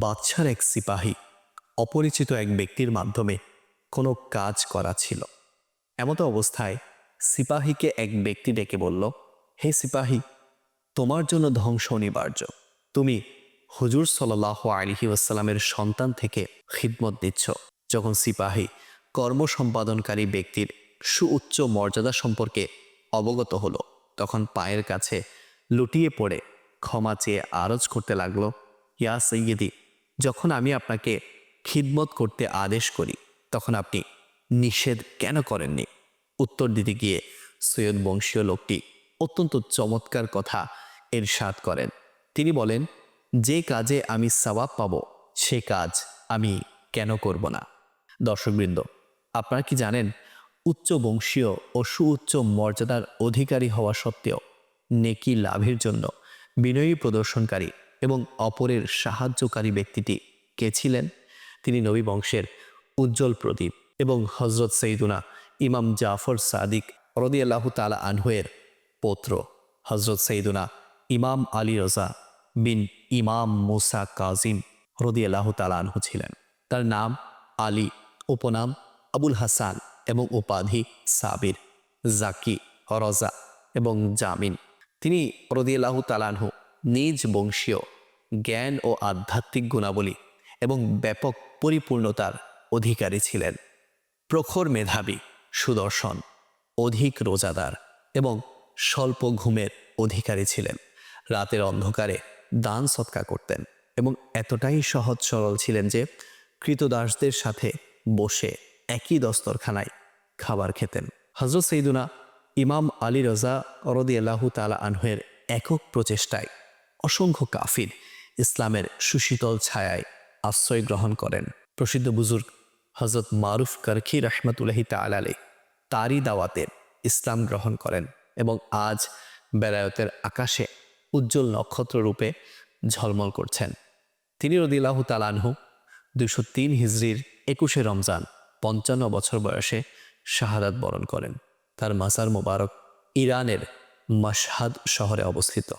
বাদশার এক সিপাহী, অপরিচিত এক ব্যক্তির মাধ্যমে কোনো কাজ করা ছিল। এমতো অবস্থায় সিপাহীকে এক ব্যক্তি ডেকে বলল, হে সিপাহী, তোমার জন্য ধ্বংস অনিবার্য। তুমি হুজুর সাল্লাহ আলিহি ওয়াসাল্লামের সন্তান থেকে খিদমত দিচ্ছ। যখন সিপাহী কর্ম সম্পাদনকারী ব্যক্তির সুউচ্চ মর্যাদা সম্পর্কে অবগত হলো, তখন পায়ের কাছে লুটিয়ে পড়ে ক্ষমা চেয়ে আরজ করতে লাগল, ইয়া সৈয়দি যখন আমি আপনাকে খিদমত করতে আদেশ করি, তখন আপনি নিষেধ কেন করেননি? উত্তর দিতে গিয়ে সৈয়দ বংশীয় লোকটি অত্যন্ত চমৎকার কথা এরশাদ করেন। তিনি বলেন, যে কাজে আমি সওয়াব পাব, সে কাজ আমি কেন করব না? দর্শকবৃন্দ, আপনারা কি জানেন, উচ্চ বংশীয় ও সুউচ্চ মর্যাদার অধিকারী হওয়া সত্ত্বেও নেকি লাভের জন্য বিনয়ী প্রদর্শনকারী এবং অপরের সাহায্যকারী ব্যক্তিটি কে ছিলেন? তিনি নবী বংশের উজ্জ্বল প্রদীপ এবং হজরত সৈদুনা ইমাম জাফর সাদিক রদিয়াল্লাহু তালা আনহুয়ের পৌত্র। হজরত সৈদুনা ইমাম আলী রজা বিন ইমাম মুসা কাজিম রদিয়াল্লাহু তালা আনহু ছিলেন। তার নাম আলী, উপনাম আবুল হাসান এবং উপাধি সাবির, জাকি, রজা এবং জামিন। তিনি রদিয়াল্লাহু তালানহু নিজ বংশীয় জ্ঞান ও আধ্যাত্মিক গুণাবলী এবং ব্যাপক পরিপূর্ণতার অধিকারী ছিলেন। প্রখর মেধাবী, সুদর্শন, অধিক রোজাদার এবং স্বল্প ঘুমের অধিকারী ছিলেন। রাতের অন্ধকারে দান সৎকা করতেন এবং এতটাই সহজ সরল ছিলেন যে কৃতদাসদের সাথে বসে একই দস্তরখানায় খাবার খেতেন। হজরত সৈদুনা ইমাম আলী রজা অরদি আল্লাহ তালা আনহের একক প্রচেষ্টায় অসংখ্য কাফির ইসলামের সুশীতল ছায়ায় আশ্রয় গ্রহণ করেন। প্রসিদ্ধ বুজুর্গ হজরত মারুফ কারখি রহমতুল্লাহি তালালে তারই দাওয়াতের ইসলাম গ্রহণ করেন এবং আজ বেলায়তের আকাশে উজ্জ্বল নক্ষত্র রূপে ঝলমল করছেন। তিনি রদিল্লাহ তালানহু দুশো তিন হিজড়ির একুশে রমজান পঞ্চান্ন বছর বয়সে শাহাদাত বরণ করেন। তার মাসার মোবারক ইরানের মাসহাদ শহরে অবস্থিত।